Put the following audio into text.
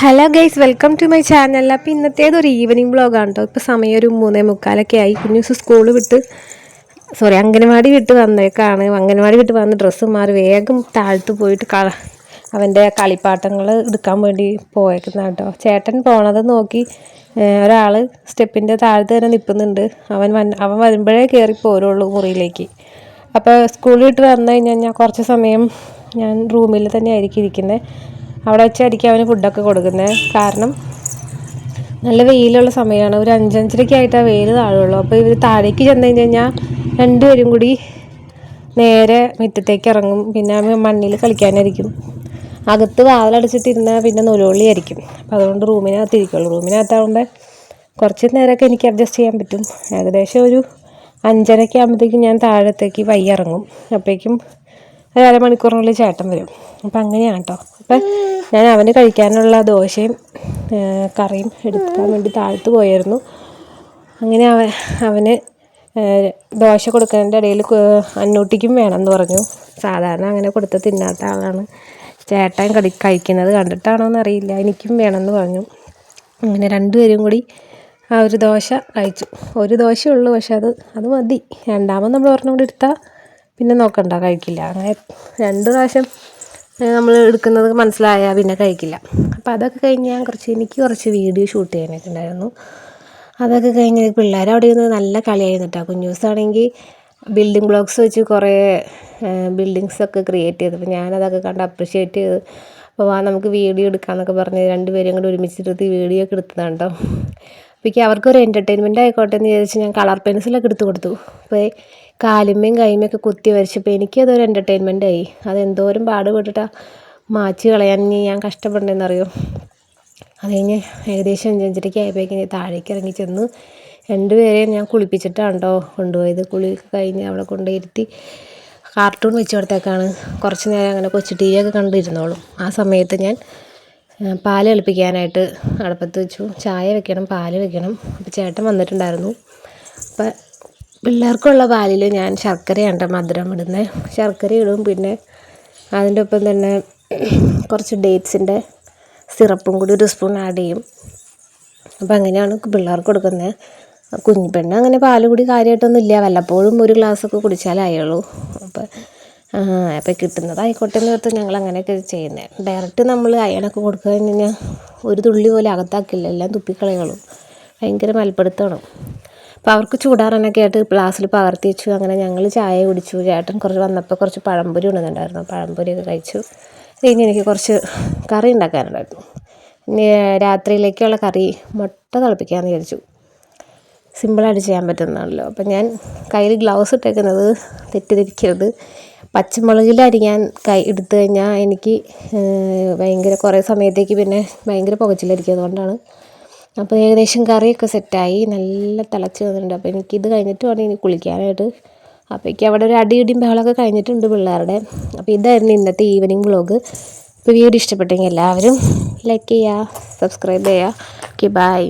Hello guys welcome to my channel അപ്പോൾ ഇന്നത്തേത് ഒരു ഈവനിങ് ബ്ലോഗാണ് കേട്ടോ ഇപ്പോൾ സമയം ഒരു മൂന്നേ മുക്കാലൊക്കെ ആയി. കുഞ്ഞു സ്കൂൾ വിട്ട് സോറി അംഗനവാടി വിട്ട് വന്നേക്കാണ്. അംഗനവാടി വിട്ട് വന്ന് ഡ്രസ്സ് മാറി വേഗം താഴ്ത്ത് പോയിട്ട് അവന്റെ കളിപ്പാട്ടങ്ങൾ എടുക്കാൻ വേണ്ടി പോയേക്കുന്ന കേട്ടോ ചേട്ടൻ പോണത് നോക്കി ഒരാൾ സ്റ്റെപ്പിന്റെ താഴത്ത് തന്നെ നിൽക്കുന്നുണ്ട്. അവൻ വൻ അവൻ വരുമ്പോഴേ കയറി പോരുള്ളൂ മുറിയിലേക്ക്. അപ്പോൾ സ്കൂളിൽ വിട്ട് വന്നു കഴിഞ്ഞാൽ കുറച്ച് സമയം ഞാൻ റൂമിൽ തന്നെ ആയിരിക്കും ഇരിക്കുന്നത് അവിടെ വെച്ചായിരിക്കും അവന് ഫുഡൊക്കെ കൊടുക്കുന്നത് കാരണം നല്ല വെയിലുള്ള സമയമാണ്. ഒരു അഞ്ചഞ്ചരയ്ക്ക് ആയിട്ടാണ് വെയിൽ താഴുള്ളൂ. അപ്പോൾ ഇവർ താഴേക്ക് ചെന്ന് കഴിഞ്ഞ് കഴിഞ്ഞാൽ രണ്ടുപേരും കൂടി നേരെ മുറ്റത്തേക്ക് ഇറങ്ങും. പിന്നെ മണ്ണിൽ കളിക്കാനായിരിക്കും. അകത്ത് വാതിലടച്ചിട്ടിരുന്നാൽ പിന്നെ നൊലോളിയായിരിക്കും അപ്പോൾ അതുകൊണ്ട് റൂമിനകത്ത് ഇരിക്കുള്ളൂ റൂമിനകത്താകുമ്പോൾ കുറച്ച് നേരമൊക്കെ എനിക്ക് അഡ്ജസ്റ്റ് ചെയ്യാൻ പറ്റും. ഏകദേശം ഒരു അഞ്ചരയ്ക്ക് ആകുമ്പോഴത്തേക്കും ഞാൻ താഴത്തേക്ക് വയ്യിറങ്ങും അപ്പോഴേക്കും ഒരു അരമണിക്കൂറിനുള്ളിൽ ചേട്ടൻ വരും. അപ്പം അങ്ങനെയാണ് കേട്ടോ അപ്പം ഞാൻ അവന് കഴിക്കാനുള്ള ദോശയും കറിയും എടുക്കാൻ വേണ്ടി താഴ്ത്തു പോയായിരുന്നു. അങ്ങനെ അവൻ അവന് ദോശ കൊടുക്കുന്നതിന്റെ ഇടയിൽ അന്നൂട്ടിക്കും വേണമെന്ന് പറഞ്ഞു. സാധാരണ അങ്ങനെ കൊടുത്ത് തിന്നാത്ത ആളാണ്. ചേട്ടൻ കടി കഴിക്കുന്നത് കണ്ടിട്ടാണോ എന്നറിയില്ല എനിക്കും വേണമെന്ന് പറഞ്ഞു. അങ്ങനെ രണ്ടുപേരും കൂടി ആ ഒരു ദോശ കഴിച്ചു. ഒരു ദോശയുള്ളൂ പക്ഷെ അത് അത് മതി. രണ്ടാമത് നമ്മൾ ഒരെണ്ണം കൂടി എടുത്താൽ പിന്നെ നോക്കണ്ട കഴിക്കില്ല. അങ്ങനെ രണ്ട് പ്രാവശ്യം നമ്മൾ എടുക്കുന്നത് മനസ്സിലായാൽ പിന്നെ കഴിക്കില്ല. അപ്പോൾ അതൊക്കെ കഴിഞ്ഞ് ഞാൻ കുറച്ച് എനിക്ക് കുറച്ച് വീഡിയോ ഷൂട്ട് ചെയ്യാനൊക്കെ ഉണ്ടായിരുന്നു. അതൊക്കെ കഴിഞ്ഞ് പിള്ളേർ അവിടെ ഇരുന്ന് നല്ല കളിയായിരുന്നു കേട്ടോ കുഞ്ഞൂസാണെങ്കിൽ ബിൽഡിംഗ് ബ്ലോക്സ് വെച്ച് കുറേ ബിൽഡിങ്സൊക്കെ ക്രിയേറ്റ് ചെയ്തപ്പോൾ ഞാനതൊക്കെ കണ്ട് അപ്രിഷ്യേറ്റ് ചെയ്ത്. അപ്പോൾ വാ നമുക്ക് വീഡിയോ എടുക്കാമെന്നൊക്കെ പറഞ്ഞ് രണ്ടുപേരും കൂടി ഒരുമിച്ചിട്ട് വീഡിയോ ഒക്കെ എടുത്തതാണ് കേട്ടോ അപ്പോഴേക്കും അവർക്കൊരു എന്റർടൈൻമെന്റ് ആയിക്കോട്ടെ എന്ന് വിചാരിച്ച് ഞാൻ കളർ പെൻസിലൊക്കെ എടുത്ത് കൊടുത്തു. അപ്പോൾ കാലുമ്മയും കൈമയൊക്കെ കുത്തി വരച്ചപ്പോൾ എനിക്കതൊരു എന്റർടൈൻമെന്റ് ആയി. അതെന്തോരം പാടുപെട്ടിട്ടാണ് മാച്ച് കളയാൻ ഞാൻ കഷ്ടപ്പെടേണ്ടതെന്നറിയോ അത് കഴിഞ്ഞ് ഏകദേശം അഞ്ചഞ്ചരയ്ക്ക് ആയപ്പോഴേക്കും താഴേക്ക് ഇറങ്ങി ചെന്ന് രണ്ടുപേരെയും ഞാൻ കുളിപ്പിച്ചിട്ടാണ് കേട്ടോ കൊണ്ടുപോയത്. കുളി കഴിഞ്ഞ് അവിടെ കൊണ്ടുപോയിരുത്തി കാർട്ടൂൺ വെച്ച് കൊടുത്തേക്കാണ്. കുറച്ച് നേരം അങ്ങനെ കൊച്ചു ടി വി ഒക്കെ കണ്ടിരുന്നോളും ആ സമയത്ത് ഞാൻ പാൽ എളുപ്പിക്കാനായിട്ട് അടുപ്പത്ത് വെച്ചു. ചായ വെക്കണം പാൽ വെക്കണം. അപ്പോൾ ചേട്ടൻ വന്നിട്ടുണ്ടായിരുന്നു. അപ്പം പിള്ളേർക്കുള്ള പാലിൽ ഞാൻ ശർക്കരയാണ് മധുരം ഇടുന്നത് ശർക്കര ഇടും. പിന്നെ അതിന്റെ ഒപ്പം തന്നെ കുറച്ച് ഡേറ്റ്സിന്റെ സിറപ്പും കൂടി ഒരു സ്പൂൺ ആഡ് ചെയ്യും. അപ്പോൾ അങ്ങനെയാണ് പിള്ളേർക്ക് കൊടുക്കുന്നത്. കുഞ്ഞു പെണ്ണ് അങ്ങനെ പാൽ കൂടി കാര്യമായിട്ടൊന്നും ഇല്ല. വല്ലപ്പോഴും ഒരു ഗ്ലാസ്സൊക്കെ കുടിച്ചാലായുള്ളൂ അപ്പോൾ അപ്പോൾ കിട്ടുന്നതായിക്കോട്ടെ എന്ന് ഓർത്ത് ഞങ്ങൾ അങ്ങനെയൊക്കെ ചെയ്യുന്നത് ഡയറക്റ്റ് നമ്മൾ അയണൊക്കെ കൊടുക്കുക കഴിഞ്ഞാൽ ഒരു തുള്ളി പോലെ അകത്താക്കില്ല. എല്ലാം തുപ്പിക്കളയുള്ളൂ. ഭയങ്കര മൽപ്പിടുത്തമാണ്. അപ്പോൾ അവർക്ക് ചൂടാറാനൊക്കെ ആയിട്ട് ഗ്ലാസ്സിൽ പകർത്തി വെച്ചു. അങ്ങനെ ഞങ്ങൾ ചായ കുടിച്ചു. ചേട്ടൻ കുറച്ച് വന്നപ്പോൾ കുറച്ച് പഴംപൊരി ഉണ്ടെന്നുണ്ടായിരുന്നു പഴംപൊരിയൊക്കെ കഴിച്ചു. കഴിഞ്ഞ് എനിക്ക് കുറച്ച് കറി ഉണ്ടാക്കാനുണ്ടായിരുന്നു. രാത്രിയിലേക്കുള്ള കറി മുട്ട തിളപ്പിക്കാമെന്ന് വിചാരിച്ചു. സിമ്പിളായിട്ട് ചെയ്യാൻ പറ്റുന്നതാണല്ലോ. അപ്പം ഞാൻ കയ്യിൽ ഗ്ലൗസ് ഇട്ടേക്കുന്നത് തെറ്റിദ്ധരിക്കരുത്. പച്ചമുളകിൽ അരിയാൻ കൈ എടുത്തു കഴിഞ്ഞാൽ എനിക്ക് ഭയങ്കര കുറേ സമയത്തേക്ക് പിന്നെ ഭയങ്കര പുകച്ചിലായിരിക്കും അതുകൊണ്ടാണ് അപ്പോൾ ഏകദേശം കറിയൊക്കെ സെറ്റായി. നല്ല തിളച്ച് വന്നിട്ടുണ്ട്. അപ്പോൾ എനിക്കിത് കഴിഞ്ഞിട്ട് വേണം ഇനി കുളിക്കാനായിട്ട്. അപ്പോഴേക്കും അവിടെ ഒരു അടിയിടിയും ബഹളമൊക്കെ കഴിഞ്ഞിട്ടുണ്ട് പിള്ളേരുടെ. അപ്പോൾ ഇതായിരുന്നു ഇന്നത്തെ ഈവനിങ് വ്ളോഗ് അപ്പോൾ വീഡിയോ ഇഷ്ടപ്പെട്ടെങ്കിൽ എല്ലാവരും ലൈക്ക് ചെയ്യുക സബ്സ്ക്രൈബ് ചെയ്യുക. Okay bye